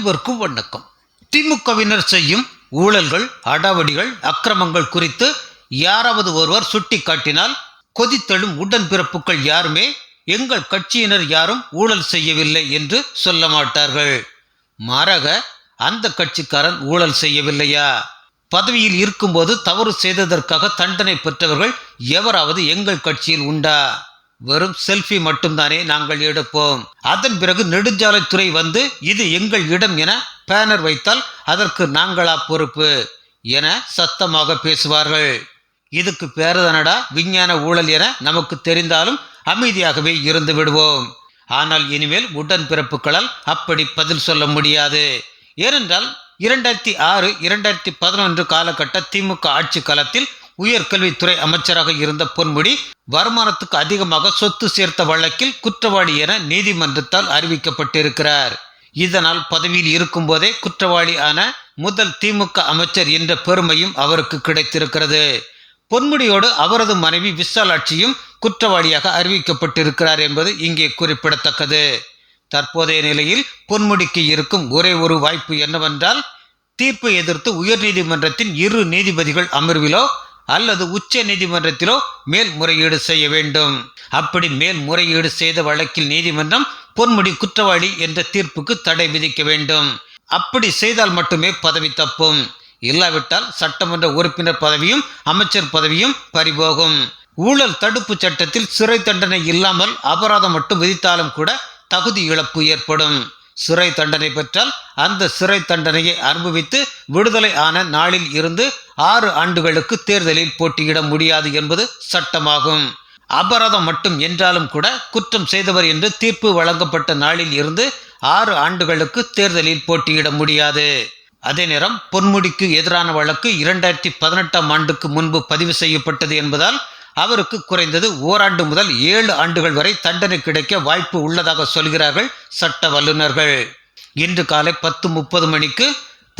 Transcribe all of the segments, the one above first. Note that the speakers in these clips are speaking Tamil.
அனைவருக்கும் வணக்கம். திமுகவினர் செய்யும் ஊழல்கள் அடாவடிகள் அக்கிரமங்கள் குறித்து யாராவது ஒருவர் சுட்டி காட்டினால் கொதித்தெழும் உடன்பிறப்புகள் யாருமே எங்கள் கட்சியினர் யாரும் ஊழல் செய்யவில்லை என்று சொல்ல மாட்டார்கள். மாறாக அந்த கட்சிக்காரன் ஊழல் செய்யவில்லையா? பதவியில் இருக்கும்போது தவறு செய்ததற்காக தண்டனை பெற்றவர்கள் எவராவது எங்கள் கட்சியில் உண்டா? வெறும் செல்ஃபி மட்டும்தானே நாங்கள் எடுப்போம். அதன் பிறகு நெடுஞ்சாலைத்துறை வந்து இது எங்கள் இடம் என பேனர் வைத்தால் அதற்கு நாங்களா பொறுப்பு என சத்தமாக பேசுவார்கள். இதுக்கு பேரதனடா விஞ்ஞான ஊழல் என நமக்கு தெரிந்தாலும் அமைதியாகவே இருந்து விடுவோம். ஆனால் இனிமேல் உடன்பிறப்புகளால் அப்படி பதில் சொல்ல முடியாது. ஏனென்றால் இரண்டாயிரத்தி ஆறு இரண்டாயிரத்தி பதினொன்று காலகட்ட திமுக ஆட்சி காலத்தில் உயர்கல்வித்துறை அமைச்சராக இருந்த பொன்முடி வருமானத்துக்கு அதிகமாக சொத்து சேர்த்த வழக்கில் குற்றவாளி என நீதிமன்றத்தால் அறிவிக்கப்பட்டிருக்கிறார். இதனால் பதவியில் இருக்கும்போதே குற்றவாளி ஆன முதல் திமுக அமைச்சர் என்ற பெருமையும் அவருக்கு கிடைத்திருக்கிறது. பொன்முடியோடு அவரது மனைவி விசாலாட்சியும் குற்றவாளியாக அறிவிக்கப்பட்டிருக்கிறார் என்பது இங்கே குறிப்பிடத்தக்கது. தற்போதைய நிலையில் பொன்முடிக்கு இருக்கும் ஒரே ஒரு வாய்ப்பு என்னவென்றால் தீர்ப்பை எதிர்த்து உயர்நீதிமன்றத்தின் இரு நீதிபதிகள் அமர்விலோ அல்லது உச்ச நீதிமன்றத்திலோ மேல்முறையீடு செய்ய வேண்டும். அப்படி மேல்முறையீடு செய்த வழக்கில் நீதிமன்றம் பொன்முடி குற்றவாளி என்ற தீர்ப்புக்கு தடை விதிக்க வேண்டும். அப்படி செய்தால் மட்டுமே பதவி தப்பும். இல்லாவிட்டால் சட்டமன்ற உறுப்பினர் பதவியும் அமைச்சர் பதவியும் பறிபோகும். ஊழல் தடுப்பு சட்டத்தில் சிறை தண்டனை இல்லாமல் அபராதம் மட்டும் விதித்தாலும் கூட தகுதி இழப்பு ஏற்படும். சிறை தண்டனை பெற்றால் அந்த சிறை தண்டனையை அனுபவித்து விடுதலை ஆன நாளில் இருந்து ஆறு ஆண்டுகளுக்கு தேர்தலில் போட்டியிட முடியாது என்பது சட்டமாகும். அபராதம் மட்டும் என்றாலும் கூட குற்றம் செய்தவர் என்று தீர்ப்பு வழங்கப்பட்ட நாளில் இருந்து ஆறு ஆண்டுகளுக்கு தேர்தலில் போட்டியிட முடியாது. அதே நேரம் பொன்முடிக்கு எதிரான வழக்கு இரண்டாயிரத்தி பதினெட்டாம் ஆண்டுக்கு முன்பு பதிவு செய்யப்பட்டது என்பதால் அவருக்கு குறைந்தது ஓராண்டு முதல் ஏழு ஆண்டுகள் வரை தண்டனை கிடைக்க வாய்ப்பு உள்ளதாக சொல்கிறார்கள் சட்ட வல்லுநர்கள். இன்று காலை பத்து முப்பது மணிக்கு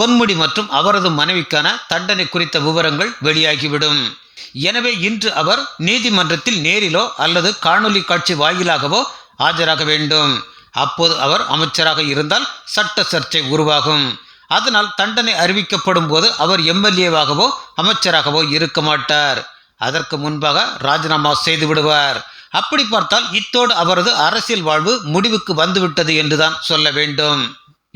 பொன்முடி மற்றும் அவரது மனைவிக்கான தண்டனை குறித்த விவரங்கள் வெளியாகிவிடும். எனவே இன்று அவர் நீதிமன்றத்தில் நேரிலோ அல்லது காணொலி காட்சி வாயிலாகவோ ஆஜராக வேண்டும். அப்போது அவர் அமைச்சராக இருந்தால் சட்ட சர்ச்சை உருவாகும். அதனால் தண்டனை அறிவிக்கப்படும் போது அவர் எம்எல்ஏவாகவோ அமைச்சராகவோ இருக்க மாட்டார். அதற்கு முன்பாக ராஜினாமா செய்து விடுவார். அப்படி பார்த்தால் இத்தோடு அவரது அரசியல் வாழ்வு முடிவுக்கு வந்துவிட்டது என்றுதான் சொல்ல வேண்டும்.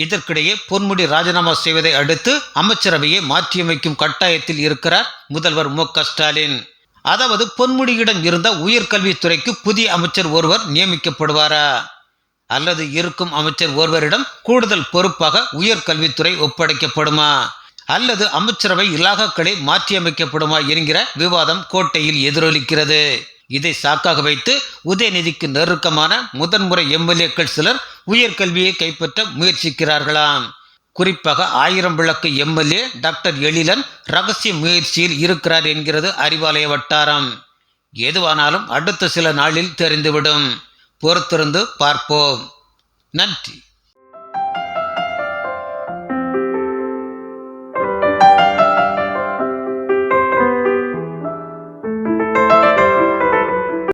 இதற்கிடையே பொன்முடி ராஜினாமா செய்வதை அடுத்து அமைச்சரவையை மாற்றியமைக்கும் கட்டாயத்தில் இருக்கிறார் முதல்வர் மு க ஸ்டாலின். அதாவது பொன்முடியிடம் இருந்த உயர்கல்வித்துறைக்கு புதிய அமைச்சர் ஒருவர் நியமிக்கப்படுவாரா? அல்லது இருக்கும் அமைச்சர் ஒருவரிடம் கூடுதல் பொறுப்பாக உயர்கல்வித்துறை ஒப்படைக்கப்படுமா? அல்லது அமைச்சரவை இலாகாக்களை மாற்றியமைக்கப்படுமா என்கிற விவாதம் கோட்டையில் எதிரொலிக்கிறது. இதை சாக்காக வைத்து உதயநிதிக்கு நெருக்கமான முதன்முறை எம்எல்ஏக்கள் சிலர் உயர்கல்வியை கைப்பற்ற முயற்சிக்கிறார்களாம். குறிப்பாக ஆயிரம் விளக்கு எம்எல்ஏ டாக்டர் எழிலன் ரகசிய முயற்சியில் இருக்கிறார் என்கிறது அறிவாலய வட்டாரம். எதுவானாலும் அடுத்த சில நாளில் தெரிந்துவிடும். பொறுத்திருந்து பார்ப்போம். நன்றி.